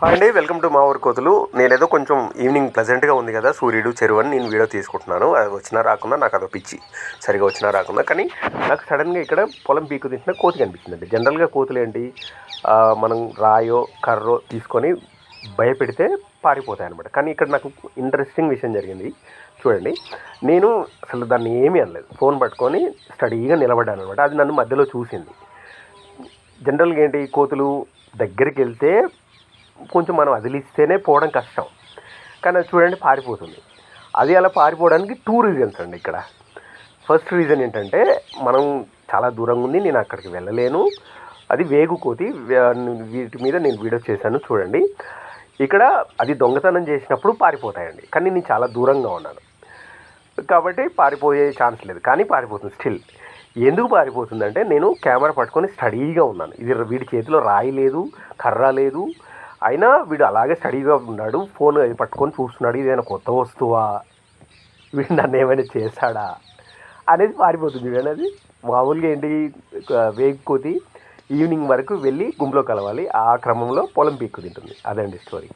Hi అండి welcome to మా ఊరి కోతులు. నేనేదో కొంచెం ఈవినింగ్ ప్లెజెంట్గా ఉంది కదా సూర్యుడు చెరువు అని నేను వీడియో తీసుకుంటున్నాను. అది వచ్చినా రాకుండా నాకు అదో పిచ్చి. సరిగా వచ్చినా రాకుండా కానీ నాకు సడన్గా ఇక్కడ పొలం పీకు తీసిన కోతి కనిపించిందండి జనరల్గా కోతులు ఏంటి? మనం రాయో కర్రో తీసుకొని భయపెడితే పారిపోతాయి అనమాట కానీ ఇక్కడ నాకు ఇంట్రెస్టింగ్ విషయం జరిగింది. చూడండి. నేను అసలు దాన్ని ఏమీ అనలేదు. ఫోన్ పట్టుకొని స్టడీగా నిలబడ్డాను అనమాట అది నన్ను మధ్యలో చూసింది. జనరల్గా ఏంటి? కోతులు దగ్గరికి వెళ్తే కొంచెం మనం వదిలిస్తేనే పోవడం కష్టం. కానీ అది చూడండి పారిపోతుంది. అది అలా పారిపోవడానికి టూ రీజన్స్ అండి ఇక్కడ. ఫస్ట్ రీజన్ ఏంటంటే మనం చాలా దూరంగా ఉంది నేను అక్కడికి వెళ్ళలేను. అది వేగు కోతి వీటి మీద నేను వీడియో చేశాను చూడండి. ఇక్కడ అది దొంగతనం చేసినప్పుడు పారిపోతాయండి. కానీ నేను చాలా దూరంగా ఉన్నాను. కాబట్టి పారిపోయే ఛాన్స్ లేదు. కానీ పారిపోతుంది స్టిల్ ఎందుకు పారిపోతుందంటే నేను కెమెరా పట్టుకొని స్టడీగా ఉన్నాను. ఇది వీడి చేతిలో రాయి లేదు కర్ర లేదు. అయినా వీడు అలాగే స్టడీగా ఉన్నాడు ఫోన్ అది పట్టుకొని చూస్తున్నాడు ఇదేమైనా కొత్త వస్తువా? వీడు నన్ను ఏమైనా చేశాడా? అనేది పారిపోతుంది చూడండి మామూలుగా ఏంటి వేగుకోతి ఈవినింగ్ వరకు వెళ్ళి గుంపులో కలవాలి. ఆ క్రమంలో పొలం పీక్కు తింటుంది. అదండి స్టోరీ.